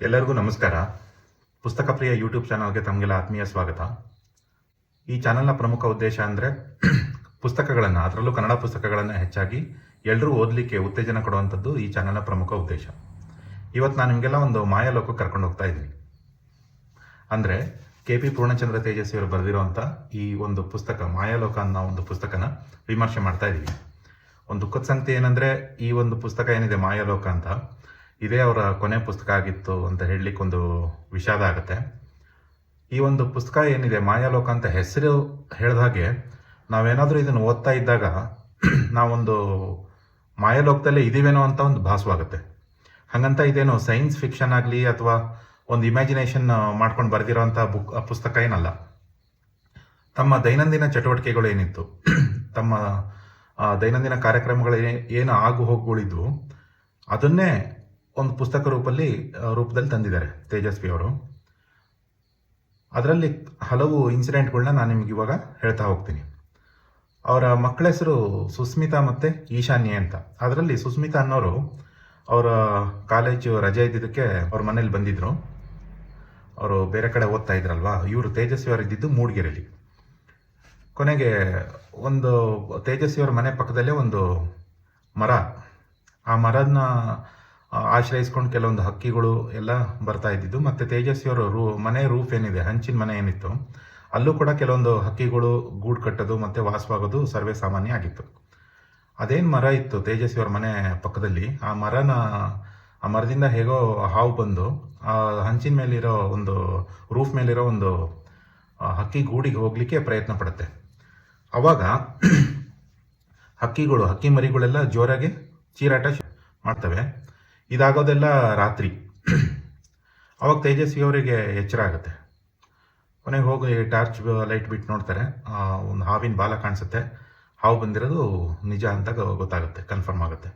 ಎಲ್ಲರಿಗೂ ನಮಸ್ಕಾರ. ಪುಸ್ತಕ ಪ್ರಿಯ ಯೂಟ್ಯೂಬ್ ಚಾನಲ್ಗೆ ತಮಗೆಲ್ಲ ಆತ್ಮೀಯ ಸ್ವಾಗತ. ಈ ಚಾನಲ್ನ ಪ್ರಮುಖ ಉದ್ದೇಶ ಅಂದರೆ ಪುಸ್ತಕಗಳನ್ನು, ಅದರಲ್ಲೂ ಕನ್ನಡ ಪುಸ್ತಕಗಳನ್ನು ಹೆಚ್ಚಾಗಿ ಎಲ್ಲರೂ ಓದಲಿಕ್ಕೆ ಉತ್ತೇಜನ ಕೊಡುವಂಥದ್ದು ಈ ಚಾನಲ್ನ ಪ್ರಮುಖ ಉದ್ದೇಶ. ಇವತ್ತು ನಾನು ನಿಮಗೆಲ್ಲ ಒಂದು ಮಾಯಾಲೋಕಕ್ಕೆ ಕರ್ಕೊಂಡು ಹೋಗ್ತಾ ಇದ್ದೀನಿ. ಅಂದರೆ ಕೆ ಪಿ ಪೂರ್ಣಚಂದ್ರ ತೇಜಸ್ವಿ ಅವರು ಬರೆದಿರುವಂಥ ಈ ಒಂದು ಪುಸ್ತಕ, ಮಾಯಾಲೋಕ ಅನ್ನೋ ಒಂದು ಪುಸ್ತಕನ ವಿಮರ್ಶೆ ಮಾಡ್ತಾ ಇದ್ದೀನಿ. ಒಂದು ದುಃಖದ ಸಂಗತಿ ಏನಂದರೆ, ಈ ಒಂದು ಪುಸ್ತಕ ಏನಿದೆ ಮಾಯಾಲೋಕ ಅಂತ ಇದೇ ಅವರ ಕೊನೆ ಪುಸ್ತಕ ಆಗಿತ್ತು ಅಂತ ಹೇಳಲಿಕ್ಕೆ ಒಂದು ವಿಷಾದ ಆಗುತ್ತೆ. ಈ ಒಂದು ಪುಸ್ತಕ ಏನಿದೆ, ಮಾಯಾಲೋಕ ಅಂತ ಹೆಸರು ಹೇಳಿದ ಹಾಗೆ, ನಾವೇನಾದರೂ ಇದನ್ನು ಓದ್ತಾ ಇದ್ದಾಗ ನಾವೊಂದು ಮಾಯಾಲೋಕದಲ್ಲೇ ಇದೀವೇನೋ ಅಂತ ಒಂದು ಭಾಸವಾಗುತ್ತೆ. ಹಾಗಂತ ಇದೇನು ಸೈನ್ಸ್ ಫಿಕ್ಷನ್ ಆಗಲಿ ಅಥವಾ ಒಂದು ಇಮ್ಯಾಜಿನೇಷನ್ ಮಾಡ್ಕೊಂಡು ಬರೆದಿರೋಂಥ ಬುಕ್, ಪುಸ್ತಕ ಏನಲ್ಲ. ತಮ್ಮ ದೈನಂದಿನ ಚಟುವಟಿಕೆಗಳು ಏನಿತ್ತು, ತಮ್ಮ ದೈನಂದಿನ ಕಾರ್ಯಕ್ರಮಗಳು ಏನು ಆಗು ಹೋಗುಗಳಿದ್ವು ಅದನ್ನೇ ಒಂದು ಪುಸ್ತಕ ರೂಪದಲ್ಲಿ ರೂಪದಲ್ಲಿ ತಂದಿದ್ದಾರೆ ತೇಜಸ್ವಿ ಅವರು. ಅದರಲ್ಲಿ ಹಲವು ಇನ್ಸಿಡೆಂಟ್ಗಳನ್ನ ನಾನು ನಿಮ್ಗೆ ಇವಾಗ ಹೇಳ್ತಾ ಹೋಗ್ತೀನಿ. ಅವರ ಮಕ್ಕಳ ಹೆಸರು ಸುಸ್ಮಿತಾ ಮತ್ತು ಈಶಾನ್ಯ ಅಂತ. ಅದರಲ್ಲಿ ಸುಸ್ಮಿತಾ ಅನ್ನೋರು ಅವರ ಕಾಲೇಜು ರಜೆ ಇದ್ದಿದ್ದಕ್ಕೆ ಅವ್ರ ಮನೇಲಿ ಬಂದಿದ್ರು. ಅವರು ಬೇರೆ ಕಡೆ ಓದ್ತಾ ಇದ್ರಲ್ವಾ? ಇವರು ತೇಜಸ್ವಿ ಅವರು ಇದ್ದಿದ್ದು ಮೂಡಿಗೆರೆಯಲ್ಲಿ ಕೊನೆಗೆ ಒಂದು ತೇಜಸ್ವಿ ಅವರ ಮನೆ ಪಕ್ಕದಲ್ಲೇ ಒಂದು ಮರ. ಆ ಮರನ ಆಶ್ರಯಿಸ್ಕೊಂಡು ಕೆಲವೊಂದು ಹಕ್ಕಿಗಳು ಎಲ್ಲ ಬರ್ತಾ ಇದ್ದಿದ್ದು. ಮತ್ತು ತೇಜಸ್ವಿ ಅವರ ರೂ, ಮನೆ ರೂಫ್ ಏನಿದೆ, ಹಂಚಿನ ಮನೆ ಏನಿತ್ತು, ಅಲ್ಲೂ ಕೂಡ ಕೆಲವೊಂದು ಹಕ್ಕಿಗಳು ಗೂಡು ಕಟ್ಟೋದು ಮತ್ತು ವಾಸವಾಗೋದು ಸರ್ವೇ ಸಾಮಾನ್ಯ ಆಗಿತ್ತು. ಅದೇನು ಮರ ಇತ್ತು ತೇಜಸ್ವಿ ಅವ್ರ ಮನೆ ಪಕ್ಕದಲ್ಲಿ, ಆ ಮರನ, ಆ ಮರದಿಂದ ಹೇಗೋ ಹಾವು ಬಂದು, ಆ ಹಂಚಿನ ಮೇಲಿರೋ ಒಂದು, ರೂಫ್ ಮೇಲಿರೋ ಒಂದು ಹಕ್ಕಿ ಗೂಡಿಗೆ ಹೋಗಲಿಕ್ಕೆ ಪ್ರಯತ್ನ ಪಡುತ್ತೆ. ಅವಾಗ ಹಕ್ಕಿಗಳು, ಹಕ್ಕಿ ಮರಿಗಳೆಲ್ಲ ಜೋರಾಗಿ ಚೀರಾಟ ಮಾಡ್ತವೆ. ಇದಾಗೋದೆಲ್ಲ ರಾತ್ರಿ. ಅವಾಗ ತೇಜಸ್ವಿ ಅವರಿಗೆ ಎಚ್ಚರ ಆಗುತ್ತೆ. ಕೊನೆಗೆ ಹೋಗಿ ಟಾರ್ಚ್ ಲೈಟ್ ಬಿಟ್ಟು ನೋಡ್ತಾರೆ. ಒಂದು ಹಾವಿನ ಬಾಲ ಕಾಣಿಸುತ್ತೆ. ಹಾವು ಬಂದಿರೋದು ನಿಜ ಅಂತ ಗೊತ್ತಾಗುತ್ತೆ, ಕನ್ಫರ್ಮ್ ಆಗುತ್ತೆ.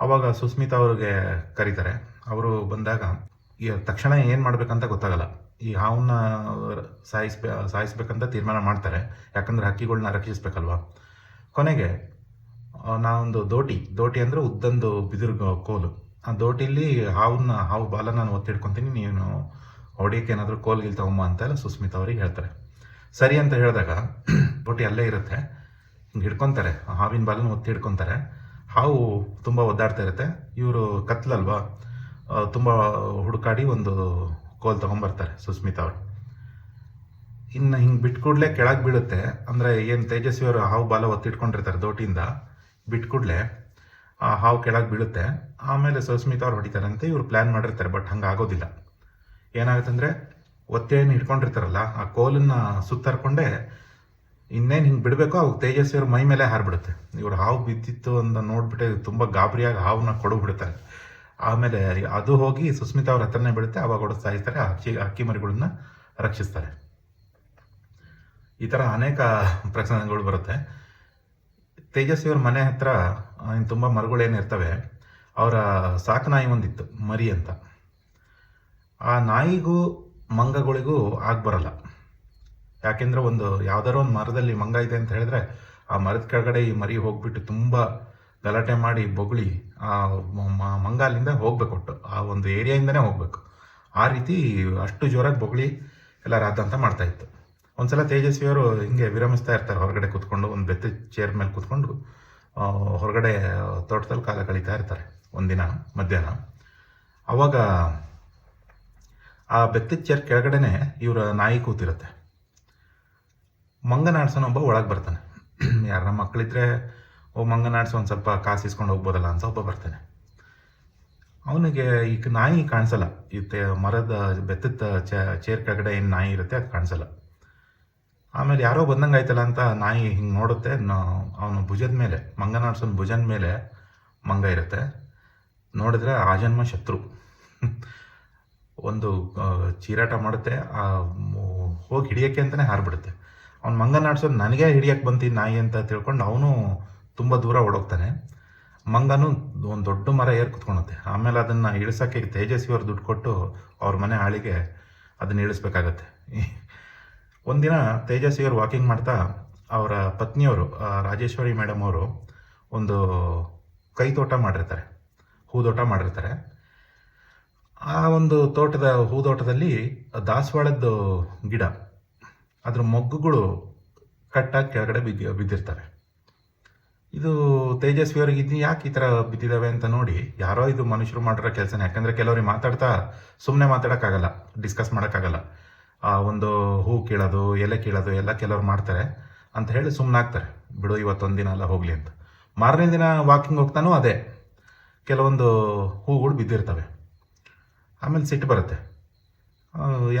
ಅವಾಗ ಸುಸ್ಮಿತಾ ಅವ್ರಿಗೆ ಕರೀತಾರೆ. ಅವರು ಬಂದಾಗ, ಈ ತಕ್ಷಣ ಏನು ಮಾಡಬೇಕಂತ ಗೊತ್ತಾಗಲ್ಲ. ಈ ಹಾವನ್ನ ಸಾಯಿಸ್ಬೇ, ಸಾಯಿಸ್ಬೇಕಂತ ತೀರ್ಮಾನ ಮಾಡ್ತಾರೆ. ಯಾಕಂದರೆ ಹಕ್ಕಿಗಳನ್ನ ರಕ್ಷಿಸ್ಬೇಕಲ್ವಾ. ಕೊನೆಗೆ ನಾವೊಂದು ದೋಟಿ ದೋಟಿ ಅಂದರೆ ಉದ್ದಂದು ಬಿದಿರು ಕೋಲು. ಆ ದೋಟಿಲಿ ಹಾವನ್ನ ಹಾವು ಬಾಲ ನಾನು ಒತ್ತಿಡ್ಕೊತೀನಿ, ನೀನು ಹೊಡಿಯೋಕೆ ಏನಾದರೂ ಕೋಲ್ ಗಿಲ್ ತಗೊಂಬ ಅಂತ ಎಲ್ಲ ಸುಸ್ಮಿತ ಅವ್ರಿಗೆ ಹೇಳ್ತಾರೆ. ಸರಿ ಅಂತ ಹೇಳಿದಾಗ ದೋಟಿ ಅಲ್ಲೇ ಇರುತ್ತೆ, ಹಿಂಗೆ ಹಿಡ್ಕೊತಾರೆ ಹಾವಿನ ಬಾಲನ ಒತ್ತಿ ಹಿಡ್ಕೊತಾರೆ ಹಾವು ತುಂಬ ಒದ್ದಾಡ್ತಾ ಇರುತ್ತೆ, ಇವರು ಕತ್ಲಲ್ವಾ ತುಂಬ ಹುಡುಕಾಡಿ ಒಂದು ಕೋಲ್ ತೊಗೊಂಬರ್ತಾರೆ ಸುಸ್ಮಿತಾ ಅವರು. ಇನ್ನು ಹಿಂಗೆ ಬಿಟ್ಕೂಡ್ಲೆ ಕೆಳಗೆ ಬೀಳುತ್ತೆ, ಅಂದರೆ ಏನು ತೇಜಸ್ವಿ ಅವರು ಹಾವು ಬಾಲ ಒತ್ತಿಟ್ಕೊಂಡಿರ್ತಾರೆ ದೋಟಿಯಿಂದ, ಬಿಟ್ಕೂಡ್ಲೆ ಆ ಹಾವು ಕೆಳಗೆ ಬೀಳುತ್ತೆ. ಆಮೇಲೆ ಸುಸ್ಮಿತಾ ಅವ್ರು ಹೊಡಿತಾರಂತೆ, ಇವ್ರು ಪ್ಲ್ಯಾನ್ ಮಾಡಿರ್ತಾರೆ ಬಟ್ ಹಂಗೆ ಆಗೋದಿಲ್ಲ. ಏನಾಗುತ್ತೆ ಅಂದರೆ ಒತ್ತೇನು ಹಿಡ್ಕೊಂಡಿರ್ತಾರಲ್ಲ, ಆ ಕೋಲನ್ನು ಸುತ್ತರ್ಕೊಂಡೆ ಇನ್ನೇನು ಹಿಂಗೆ ಬಿಡಬೇಕು ಅವ್ರು ತೇಜಸ್ವಿ ಅವ್ರ ಮೈ ಮೇಲೆ ಹಾರಿಬಿಡುತ್ತೆ. ಇವ್ರು ಹಾವು ಬಿದ್ದಿತ್ತು ಅಂತ ನೋಡ್ಬಿಟ್ಟು, ತುಂಬ ಗಾಬರಿಯಾಗಿ ಹಾವನ್ನ ಕೊಡಬಿಡ್ತಾರೆ ಆಮೇಲೆ ಅದು ಹೋಗಿ ಸುಸ್ಮಿತಾ ಅವ್ರ ಹತ್ರನೇ ಬಿಡುತ್ತೆ ಅವಾಗ ಹೊಡೆದು ಸಾಯಿಸ್ತಾರೆ ಅಕ್ಕಿ ಹಕ್ಕಿ ಮರಿಗಳನ್ನ ರಕ್ಷಿಸ್ತಾರೆ. ಈ ಥರ ಅನೇಕ ಪ್ರಸಂಗಗಳು ಬರುತ್ತೆ. ತೇಜಸ್ವಿ ಅವ್ರ ಮನೆ ಹತ್ರ ಇನ್ನು ತುಂಬ ಮರಗಳೇನಿರ್ತವೆ ಅವರ ಸಾಕು ನಾಯಿ ಒಂದಿತ್ತು, ಮರಿ ಅಂತ. ಆ ನಾಯಿಗೂ, ಮಂಗಗಳಿಗೂ ಆಗ್ಬರಲ್ಲ ಯಾಕೆಂದ್ರೆ ಒಂದು ಯಾವ್ದಾರೋ ಒಂದು ಮರದಲ್ಲಿ ಮಂಗ ಇದೆ ಅಂತ ಹೇಳಿದ್ರೆ, ಆ ಮರದ ಕೆಳಗಡೆ ಈ ಮರಿ ಹೋಗ್ಬಿಟ್ಟು ತುಂಬ ಗಲಾಟೆ ಮಾಡಿ ಬೊಗಳಿ, ಆ ಮಂಗ ಅಲ್ಲಿಂದ ಹೋಗ್ಬೇಕು ಆ ಒಂದು ಏರಿಯಾಯಿಂದನೇ ಹೋಗ್ಬೇಕು. ಆ ರೀತಿ ಅಷ್ಟು ಜೋರಾಗಿ ಬೊಗಳಿ ಎಲ್ಲ ರಾದಂತ ಮಾಡ್ತಾ ಇತ್ತು. ಒಂದ್ಸಲ ತೇಜಸ್ವಿ ಅವರು ಹಿಂಗೆ ವಿರಮಿಸ್ತಾ ಇರ್ತಾರೆ ಹೊರಗಡೆ ಕೂತ್ಕೊಂಡು ಚೇರ್ ಮೇಲೆ ಕೂತ್ಕೊಂಡು ಹೊರಗಡೆ ತೋಟದಲ್ಲಿ ಕಾಲ ಕಳೀತಾ ಇರ್ತಾರೆ ಒಂದಿನ, ಮಧ್ಯಾಹ್ನ. ಅವಾಗ ಆ ಬೆತ್ತದ ಚೇರ್ ಕೆಳಗಡೆನೆ ಇವರ ನಾಯಿ ಕೂತಿರುತ್ತೆ. ಮಂಗನಾಡ್ಸೋನ ಒಬ್ಬ ಒಳಗೆ ಬರ್ತಾನೆ. ಯಾರ ಮಕ್ಕಳಿದ್ರೆ ಓ ಮಂಗನಾಡ್ಸೋ ಒಂದು ಸ್ವಲ್ಪ ಕಾಸು ಇಸ್ಕೊಂಡು ಹೋಗ್ಬೋದಲ್ಲ ಅಂತ ಒಬ್ಬ ಬರ್ತಾನೆ. ಅವನಿಗೆ ಈಗ ನಾಯಿ ಕಾಣಿಸಲ್ಲ. ಈ ಮರದ ಬೆತ್ತದ ಚೇರ್ ಕೆಳಗಡೆ ಏನು ನಾಯಿ ಇರುತ್ತೆ ಅದು ಕಾಣಿಸಲ್ಲ. ಆಮೇಲೆ ಯಾರೋ ಬಂದಂಗೆ ಆಯ್ತಲ್ಲ ಅಂತ ನಾಯಿ ಹಿಂಗೆ ನೋಡುತ್ತೆ. ಅವನು ಭುಜದ ಮೇಲೆ, ಮಂಗನಾಡ್ಸೋನ್ ಭುಜದ ಮೇಲೆ ಮಂಗ ಇರುತ್ತೆ. ನೋಡಿದ್ರೆ ಆ ಜನ್ಮ ಶತ್ರು. ಒಂದು ಚೀರಾಟ ಮಾಡುತ್ತೆ. ಹೋಗಿ ಹಿಡಿಯೋಕ್ಕೆ ಅಂತಲೇ ಹಾರ್ಬಿಡುತ್ತೆ. ಅವ್ನು ಮಂಗನಾಡ್ಸೋದು ನನಗೆ ಹಿಡಿಯಕ್ಕೆ ಬಂತು ನಾಯಿ ಅಂತ ತಿಳ್ಕೊಂಡು ಅವನು ತುಂಬ ದೂರ ಓಡೋಗ್ತಾನೆ. ಮಂಗನು ಒಂದು ದೊಡ್ಡ ಮರ ಏರ್ ಕುತ್ಕೊಳುತ್ತೆ ಆಮೇಲೆ ಅದನ್ನು ಇಳಿಸೋಕ್ಕೆ ತೇಜಸ್ವಿ ಅವ್ರು ದುಡ್ಡು ಕೊಟ್ಟು ಅವ್ರ ಮನೆ ಆಳಿಗೆ ಅದನ್ನ ಇಳಿಸ್ಬೇಕಾಗತ್ತೆ. ಒಂದಿನ ತೇಜಸ್ವಿ ಅವರು ವಾಕಿಂಗ್ ಮಾಡ್ತಾ ಅವರ ಪತ್ನಿಯವರು ರಾಜೇಶ್ವರಿ ಮೇಡಮ್ ಅವರು ಒಂದು ಕೈ ತೋಟ ಮಾಡಿರ್ತಾರೆ ಹೂದೋಟ ಮಾಡಿರ್ತಾರೆ. ಆ ಒಂದು ತೋಟದ ಹೂದೋಟದಲ್ಲಿ ದಾಸವಾಳದ್ದು ಗಿಡ, ಅದರ ಮೊಗ್ಗುಗಳು ಕಟ್ಟಾಗಿ ಕೆಳಗಡೆ ಬಿದ್ದು ಬಿದ್ದಿರ್ತವೆ. ಇದು ತೇಜಸ್ವಿ ಅವರಿಗೆ ಇದು ಯಾಕೆ ಈ ಥರ ಬಿದ್ದಿದ್ದಾವೆ ಅಂತ ನೋಡಿ ಯಾರೋ ಇದು ಮನುಷ್ಯರು ಮಾಡಿರೋ ಕೆಲಸನೇ. ಯಾಕಂದರೆ ಕೆಲವರಿಗೆ ಮಾತಾಡ್ತಾ ಸುಮ್ಮನೆ ಮಾತಾಡೋಕ್ಕಾಗಲ್ಲ ಡಿಸ್ಕಸ್ ಮಾಡೋಕ್ಕಾಗಲ್ಲ. ಆ ಒಂದು ಹೂ ಕೀಳೋದು, ಎಲೆ ಕೀಳೋದು ಎಲ್ಲ ಕೆಲವ್ರು ಮಾಡ್ತಾರೆ ಅಂತ ಹೇಳಿ ಸುಮ್ಮನಾಗ್ತಾರೆ ಬಿಡು, ಇವತ್ತೊಂದು ದಿನ ಎಲ್ಲ ಹೋಗಲಿ ಅಂತ. ಮಾರನೇ ದಿನ ವಾಕಿಂಗ್ ಹೋಗ್ತಾನೂ ಅದೇ. ಕೆಲವೊಂದು ಹೂಗಳು ಬಿದ್ದಿರ್ತವೆ. ಆಮೇಲೆ ಸಿಟ್ಟು ಬರುತ್ತೆ.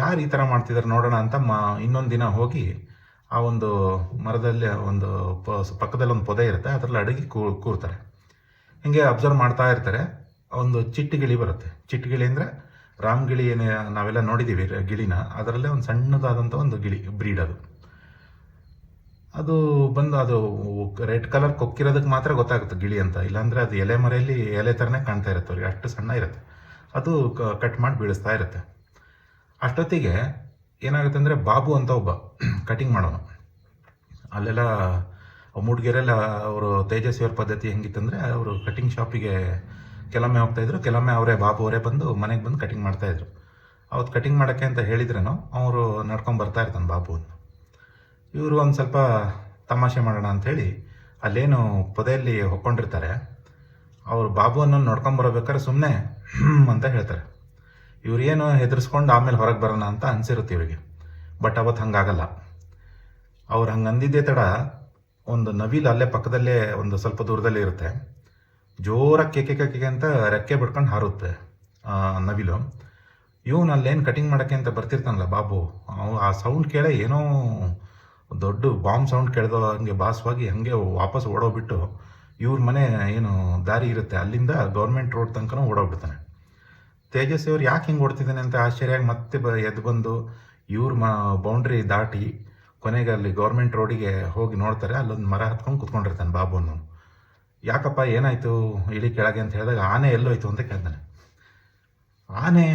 ಯಾರು ಈ ಥರ ಮಾಡ್ತಿದ್ದಾರೆ ನೋಡೋಣ ಅಂತ ಮಾ, ಇನ್ನೊಂದು ದಿನ ಹೋಗಿ ಆ ಒಂದು ಮರದಲ್ಲಿ ಒಂದು ಪಕ್ಕದಲ್ಲಿ ಒಂದು ಪೊದೆ ಇರುತ್ತೆ, ಅದರಲ್ಲಿ ಅಡುಗೆ ಕೂ, ಕೂರ್ತಾರೆ. ಹಿಂಗೆ ಅಬ್ಸರ್ವ್ ಮಾಡ್ತಾ ಇರ್ತಾರೆ. ಒಂದು ಚಿಟ್ಟಗಿಳಿ ಬರುತ್ತೆ. ಚಿಟ್ಟಗಿಳಿ ಅಂದರೆ ರಾಮ್ ಗಿಳಿ ಏನು ನಾವೆಲ್ಲ ನೋಡಿದ್ದೀವಿ ಗಿಳಿನ, ಅದರಲ್ಲೇ ಒಂದು ಸಣ್ಣದಾದಂಥ ಒಂದು ಗಿಳಿ, ಬ್ರೀಡ್ ಅದು. ಅದು ಬಂದು ಅದು ರೆಡ್ ಕಲರ್ ಕೊಕ್ಕಿರೋದಕ್ಕೆ ಮಾತ್ರ ಗೊತ್ತಾಗುತ್ತೆ ಗಿಳಿ ಅಂತ. ಇಲ್ಲಾಂದರೆ ಅದು ಎಲೆ ಮರೆಯಲ್ಲಿ ಎಲೆ ಥರನೇ ಕಾಣ್ತಾ ಇರುತ್ತೆ ಅವ್ರಿಗೆ, ಅಷ್ಟು ಸಣ್ಣ ಇರುತ್ತೆ. ಅದು ಕಟ್ ಮಾಡಿ ಬೀಳಿಸ್ತಾ ಇರುತ್ತೆ. ಅಷ್ಟೊತ್ತಿಗೆ ಏನಾಗುತ್ತೆ ಅಂದರೆ ಬಾಬು ಅಂತ ಒಬ್ಬ ಕಟಿಂಗ್ ಮಾಡೋನು. ಅಲ್ಲೆಲ್ಲ ಮೂಡಿಗೆರೆಲ್ಲ ಅವರು ತೇಜಸ್ವಿ ಅವ್ರ ಪದ್ಧತಿ ಹೆಂಗಿತ್ತಂದರೆ ಅವರು ಕಟಿಂಗ್ ಶಾಪಿಗೆ ಕೆಲವೊಮ್ಮೆ ಹೋಗ್ತಾಯಿದ್ರು ಕೆಲವೊಮ್ಮೆ ಅವರೇ ಬಾಬು ಅವರೇ ಬಂದು ಮನೆಗೆ ಬಂದು ಕಟಿಂಗ್ ಮಾಡ್ತಾ ಇದ್ರು. ಅವತ್ತು ಕಟಿಂಗ್ ಮಾಡೋಕ್ಕೆ ಅಂತ ಹೇಳಿದ್ರೇನೋ, ಅವರು ನಡ್ಕೊಂಡು ಬರ್ತಾ ಇರ್ತಾನೆ ಬಾಬು ಇವರು ಒಂದು ಸ್ವಲ್ಪ ತಮಾಷೆ ಮಾಡೋಣ ಅಂಥೇಳಿ ಅಲ್ಲೇನು ಪೊದೆಯಲ್ಲಿ ಹೊಕ್ಕೊಂಡಿರ್ತಾರೆ. ಅವರು ಬಾಬುವನ್ನು ನೋಡ್ಕೊಂಬರ್ಬೇಕಾದ್ರೆ ಸುಮ್ಮನೆ ಅಂತ ಹೇಳ್ತಾರೆ. ಇವ್ರು ಏನು ಹೆದರ್ಸ್ಕೊಂಡು ಆಮೇಲೆ ಹೊರಗೆ ಬರೋಣ ಅಂತ ಅನಿಸಿರುತ್ತೆ ಇವರಿಗೆ. ಬಟ್ ಅವತ್ತು ಹಂಗಾಗಲ್ಲ. ಅವ್ರು ಹಂಗೆ ಅಂದಿದ್ದೇ ತಡ, ಒಂದು ನವಿಲು ಅಲ್ಲೇ ಪಕ್ಕದಲ್ಲೇ ಒಂದು ಸ್ವಲ್ಪ ದೂರದಲ್ಲಿ ಇರುತ್ತೆ ಜೋರಾಗಿ ಕೇಕೆ ಕೇಕೆ ಅಂತ ರೆಕ್ಕೆ ಬಿಡ್ಕೊಂಡು ಹಾರುತ್ತೆ ನವಿಲು. ಇವನು ಅಲ್ಲೇನು ಕಟಿಂಗ್ ಮಾಡೋಕ್ಕೆ ಅಂತ ಬರ್ತಿರ್ತಾನಲ್ಲ ಬಾಬು ಆ ಸೌಂಡ್ ಕೇಳೇ ಏನೋ ದೊಡ್ಡ ಬಾಂಬ್ ಸೌಂಡ್ ಕೇಳಿದೋ ಹಂಗೆ ಭಾಸವಾಗಿ ಹಂಗೆ ವಾಪಸ್ ಓಡೋಗ್ಬಿಟ್ಟು ಇವ್ರ ಮನೆ ಏನು ದಾರಿ ಇರುತ್ತೆ, ಅಲ್ಲಿಂದ ಗೌರ್ಮೆಂಟ್ ರೋಡ್ ತನಕನೂ ಓಡೋಗ್ಬಿಡ್ತಾನೆ. ತೇಜಸ್ವಿ ಅವ್ರು ಯಾಕೆ ಹಿಂಗೆ ಓಡ್ತಿದ್ದಾನೆ ಅಂತ ಆಶ್ಚರ್ಯ ಮತ್ತೆ ಬ, ಎದ್ದು ಬಂದು ಇವ್ರ ಮ ಬೌಂಡ್ರಿ ದಾಟಿ ಕೊನೆಗೆ ಅಲ್ಲಿ ಗೌರ್ಮೆಂಟ್ ರೋಡಿಗೆ ಹೋಗಿ ನೋಡ್ತಾರೆ, ಅಲ್ಲೊಂದು ಮರ ಹತ್ಕೊಂಡು ಕುತ್ಕೊಂಡಿರ್ತಾನೆ ಬಾಬುನು. ಯಾಕಪ್ಪ ಏನಾಯ್ತು ಇಳಿ ಕೆಳಗೆ ಅಂತ ಹೇಳಿದಾಗ ಆನೆ ಎಲ್ಲೋಯ್ತು ಅಂತ ಕೇಳ್ತಾನೆ. ಆನೆ,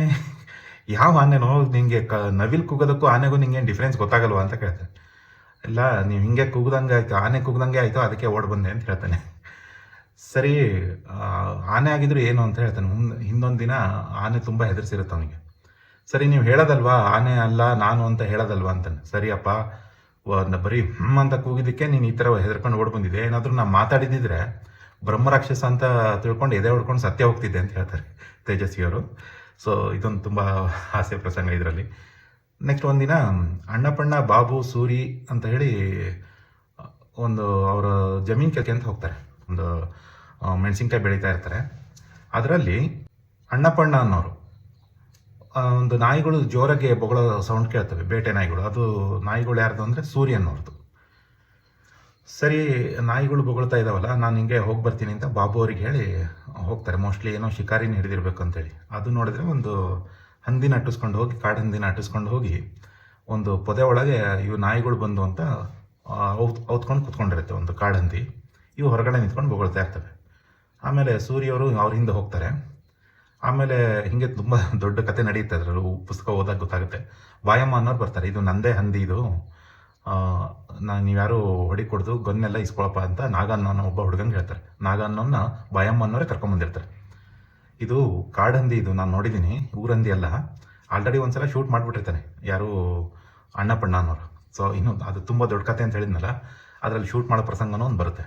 ಯಾವ ಆನೆನೋ ನಿಂಗೆ ಕ, ನವಿಲ್ ಕೂಗೋದಕ್ಕೂ ಆನೆಗೂ ನಿಂಗೆ ಡಿಫ್ರೆನ್ಸ್ ಗೊತ್ತಾಗಲ್ವಾ ಅಂತ ಕೇಳ್ತಾನೆ. ಇಲ್ಲ, ನೀವು ಹಿಂಗೆ ಕೂಗ್ದಂಗೆ ಆಯಿತು, ಆನೆ ಕೂಗ್ದಂಗೆ ಆಯಿತು, ಅದಕ್ಕೆ ಓಡ್ ಬಂದೆ ಅಂತ ಹೇಳ್ತಾನೆ. ಸರಿ ಆನೆ ಆಗಿದ್ರು ಏನು ಅಂತ ಹೇಳ್ತಾನೆ. ಮುಂದೆ, ಹಿಂದೊಂದು ದಿನ ಆನೆ ತುಂಬ ಹೆದರ್ಸಿರುತ್ತೆ ಅವನಿಗೆ. ಸರಿ, ನೀವು ಹೇಳೋದಲ್ವಾ, ಆನೆ ಅಲ್ಲ, ನಾನು ಅಂತ ಹೇಳೋದಲ್ವಾ ಅಂತಾನೆ. ಸರಿಯಪ್ಪ ಬರೀ ಹ್ಮ್ ಅಂತ ಕೂಗಿದ್ದಕ್ಕೆ ನೀನು ಈ ಥರ ಹೆದರ್ಕೊಂಡು ಓಡ್ ಬಂದಿದೆ ಏನಾದರೂ ನಾ ಮಾತಾಡಿದ್ದಿದ್ರೆ ಬ್ರಹ್ಮರಾಕ್ಷಸ ಅಂತ ತಿಳ್ಕೊಂಡು ಎದೆ ಹೊಡ್ಕೊಂಡು ಸತ್ಯ ಹೋಗ್ತಿದ್ದೆ ಅಂತ ಹೇಳ್ತಾರೆ ತೇಜಸ್ವಿಯವರು. ಸೊ ಇದೊಂದು ತುಂಬ ಹಾಸ್ಯ ಪ್ರಸಂಗ ಇದರಲ್ಲಿ. ನೆಕ್ಸ್ಟ್ ಒಂದಿನ ಅಣ್ಣಪಣ್ಣ, ಬಾಬು, ಸೂರಿ ಅಂತ ಹೇಳಿ, ಒಂದು ಅವರ ಜಮೀನು ಕೆಲಕ್ಕೆ ಅಂತ ಹೋಗ್ತಾರೆ. ಒಂದು ಮೆಣಸಿನ್ಕಾಯಿ ಬೆಳೀತಾ ಇರ್ತಾರೆ. ಅದರಲ್ಲಿ ಅಣ್ಣಪಣ್ಣ ಅನ್ನೋರು ಒಂದು ನಾಯಿಗಳು ಜೋರಾಗಿ ಬೊಗಳ ಸೌಂಡ್ ಕೇಳ್ತವೆ, ಬೇಟೆ ನಾಯಿಗಳು. ಅದು ನಾಯಿಗಳು ಯಾರ್ದು ಅಂದರೆ ಸೂರ್ಯ ಅನ್ನೋರ್ದು. ಸರಿ, ನಾಯಿಗಳು ಬೊಗಳ್ತಾ ಇದ್ದಾವಲ್ಲ ನಾನು ಹಿಂಗೆ ಹೋಗಿ ಬರ್ತೀನಿ ಅಂತ ಬಾಬು ಅವ್ರಿಗೆ ಹೇಳಿ ಹೋಗ್ತಾರೆ. ಮೋಸ್ಟ್ಲಿ ಏನೋ ಶಿಕಾರಿನ ಹಿಡಿದಿರ್ಬೇಕು ಅಂತೇಳಿ ಅದು ನೋಡಿದ್ರೆ ಒಂದು ಹಂದಿನ ಅಟ್ಟಿಸ್ಕೊಂಡು ಹೋಗಿ, ಕಾಡು ಹಂದಿನ ಅಟ್ಟಿಸ್ಕೊಂಡು ಹೋಗಿ ಒಂದು ಪೊದೆ ಒಳಗೆ ಇವು ನಾಯಿಗಳು ಬಂದು ಅಂತ ಔತ್ಕೊಂಡು ಕುತ್ಕೊಂಡಿರುತ್ತೆ ಒಂದು ಕಾಡು ಹಂದಿ. ಇವು ಹೊರಗಡೆ ನಿಂತ್ಕೊಂಡು ಬೊಗಳ್ತಾ ಇರ್ತವೆ. ಆಮೇಲೆ ಸೂರ್ಯವರು ಅವ್ರ ಹಿಂದೆ ಹೋಗ್ತಾರೆ. ಆಮೇಲೆ ಹಿಂಗೆ ತುಂಬ ದೊಡ್ಡ ಕತೆ ನಡೆಯುತ್ತೆ ಅದರಲ್ಲಿ ಪುಸ್ತಕ ಓದಕ್ಕೆ ಗೊತ್ತಾಗುತ್ತೆ. ವಾಯಮ್ಮ ಅನ್ನೋರು ಬರ್ತಾರೆ. ಇದು ನಂದೇ ಹಂದಿ, ಇದು ನಾನು ನೀವ್ಯಾರು ಹೊಡಿಕೊಡ್ದು ಗೊನ್ನೆಲ್ಲ ಇಸ್ಕೊಳಪ್ಪ ಅಂತ ನಾಗಣ್ಣ ಅನ್ನೋ ಒಬ್ಬ ಹುಡುಗಂಗೆ ಹೇಳ್ತಾರೆ. ನಾಗಣ್ಣನ ಬಾಯಮ್ಮ ಅನ್ನೋರೇ ಕರ್ಕೊಂಬಂದಿರ್ತಾರೆ ಇದು ಕಾಡಂದಿ ಇದು ನಾನು ನೋಡಿದ್ದೀನಿ ಊರಂದಿ ಅಲ್ಲ. ಆಲ್ರೆಡಿ ಒಂದ್ಸಲ ಶೂಟ್ ಮಾಡಿಬಿಟ್ಟಿರ್ತಾನೆ. ಯಾರು ಅಣ್ಣಪಣ್ಣ ಅನ್ನೋರು. ಸೊ ಇನ್ನು ಅದು ತುಂಬ ದೊಡ್ಡ ಕತೆ ಅಂತ ಹೇಳಿದ್ನಲ್ಲ, ಅದರಲ್ಲಿ ಶೂಟ್ ಮಾಡೋ ಪ್ರಸಂಗನೂ ಒಂದು ಬರುತ್ತೆ.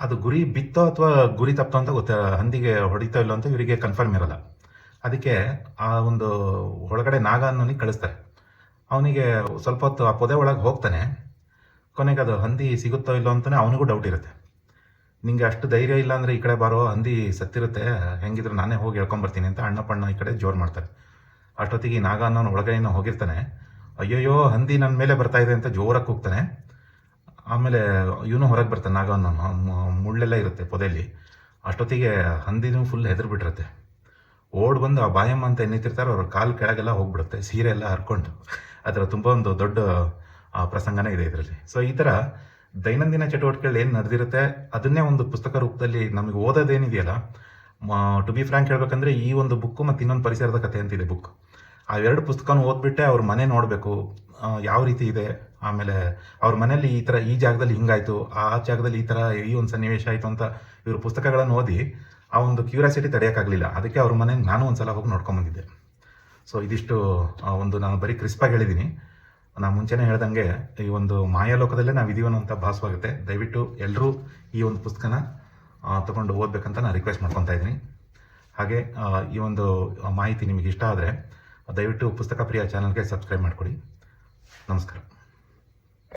ಅದು ಗುರಿ ಬಿತ್ತೋ ಅಥವಾ ಗುರಿ ತಪ್ಪೋ ಅಂತ ಗೊತ್ತ? ಹಂದಿಗೆ ಹೊಡಿತೋ ಇಲ್ಲೋ ಅಂತ ಇವರಿಗೆ ಕನ್ಫರ್ಮ್ ಇರಲ್ಲ. ಅದಕ್ಕೆ ಆ ಒಂದು ಒಳಗಡೆ ನಾಗ ಅನ್ನೋನಿಗೆ ಕಳಿಸ್ತಾರೆ. ಅವನಿಗೆ ಸ್ವಲ್ಪ ಹೊತ್ತು ಆ ಪೊದೆ ಒಳಗೆ ಹೋಗ್ತಾನೆ. ಕೊನೆಗೆ ಅದು ಹಂದಿ ಸಿಗುತ್ತೋ ಇಲ್ಲೋ ಅಂತಲೇ ಅವನಿಗೂ ಡೌಟ್ ಇರುತ್ತೆ. ನಿಂಗೆ ಅಷ್ಟು ಧೈರ್ಯ ಇಲ್ಲ ಅಂದರೆ ಈ ಕಡೆ ಬಾರೋ, ಹಂದಿ ಸತ್ತಿರುತ್ತೆ, ಹೆಂಗಿದ್ರು ನಾನೇ ಹೋಗಿ ಹೇಳ್ಕೊಂಬರ್ತೀನಿ ಅಂತ ಅಣ್ಣಪ್ಪಣ್ಣ ಈ ಕಡೆ ಜೋರು ಮಾಡ್ತಾರೆ. ಅಷ್ಟೊತ್ತಿಗೆ ನಾಗ ಅನ್ನೋನು ಹೋಗಿರ್ತಾನೆ. ಅಯ್ಯೋಯ್ಯೋ, ಹಂದಿ ನನ್ನ ಮೇಲೆ ಬರ್ತಾ ಇದೆ ಅಂತ ಜೋರಾಗಿ ಕೂಗ್ತಾನೆ. ಆಮೇಲೆ ಇವನು ಹೊರಗೆ ಬರ್ತಾನೆ, ನಾಗ ಅನ್ನೋನು. ಮುಳ್ಳೆಲ್ಲ ಇರುತ್ತೆ ಪೊದೆಯಲ್ಲಿ ಅಷ್ಟೊತ್ತಿಗೆ ಹಂದಿನೂ ಫುಲ್ ಹೆದರು ಬಿಟ್ಟಿರುತ್ತೆ ಓಡ್ ಬಂದು ಆ ಬಾಯಮ್ಮ ಅಂತ ನಿಂತಿರ್ತಾರೆ ಅವ್ರ ಕಾಲು ಕೆಳಗೆಲ್ಲ ಹೋಗ್ಬಿಡುತ್ತೆ, ಸೀರೆ ಎಲ್ಲ ಹರ್ಕೊಂಡು. ಅದರ ತುಂಬ ಒಂದು ದೊಡ್ಡ ಪ್ರಸಂಗನೇ ಇದೆ ಇದರಲ್ಲಿ. ಸೊ ಈ ಥರ ದೈನಂದಿನ ಚಟುವಟಿಕೆಗಳು ಏನು ನಡೆದಿರುತ್ತೆ, ಅದನ್ನೇ ಒಂದು ಪುಸ್ತಕ ರೂಪದಲ್ಲಿ ನಮಗೆ ಓದೋದೇನಿದೆಯಲ್ಲ ಟು ಬಿ ಫ್ರಾಂಕ್ ಹೇಳ್ಬೇಕಂದ್ರೆ ಈ ಒಂದು ಬುಕ್ಕು ಮತ್ತು ಇನ್ನೊಂದು ಪರಿಸರದ ಕಥೆ ಅಂತಿದೆ ಬುಕ್ ಆ ಎರಡು ಪುಸ್ತಕನ ಓದ್ಬಿಟ್ಟೆ, ಅವ್ರ ಮನೆ ನೋಡಬೇಕು ಯಾವ ರೀತಿ ಇದೆ, ಆಮೇಲೆ ಅವ್ರ ಮನೇಲಿ ಈ ಥರ ಈ ಜಾಗದಲ್ಲಿ ಹಿಂಗಾಯಿತು, ಆ ಜಾಗದಲ್ಲಿ ಈ ಥರ ಈ ಒಂದು ಸನ್ನಿವೇಶ ಆಯಿತು ಅಂತ ಇವರು ಪುಸ್ತಕಗಳನ್ನು ಓದಿ, ಆ ಒಂದು ಕ್ಯೂರಿಯಾಸಿಟಿ ತಡೆಯೋಕ್ಕಾಗಲಿಲ್ಲ ಅದಕ್ಕೆ ಅವ್ರ ಮನೆಗೆ ನಾನು ಒಂದ್ಸಲ ಹೋಗಿ ನೋಡ್ಕೊಂಬಂದಿದ್ದೆ. ಸೊ ಇದಿಷ್ಟು ಒಂದು ನಾನು ಬರೀ ಕ್ರಿಸ್ಪಾಗಿ ಹೇಳಿದ್ದೀನಿ ನಾನು ಮುಂಚೆನೇ ಹೇಳ್ದಂಗೆ ಈ ಒಂದು ಮಾಯಾಲೋಕದಲ್ಲೇ ನಾವು ಇದೀವನ್ನೋ ಅಂತ ಭಾಸವಾಗುತ್ತೆ. ದಯವಿಟ್ಟು ಎಲ್ಲರೂ ಈ ಒಂದು ಪುಸ್ತಕನ ತಗೊಂಡು ಓದಬೇಕಂತ ನಾನು ರಿಕ್ವೆಸ್ಟ್ ಮಾಡ್ಕೊತಾ ಇದ್ದೀನಿ. ಹಾಗೆ ಈ ಒಂದು ಮಾಹಿತಿ ನಿಮಗೆ ಇಷ್ಟ ಆದರೆ ದಯವಿಟ್ಟು ಪುಸ್ತಕ ಪ್ರಿಯ ಚಾನಲ್ಗೆ ಸಬ್ಸ್ಕ್ರೈಬ್ ಮಾಡಿಕೊಡಿ. ನಮಸ್ಕಾರ.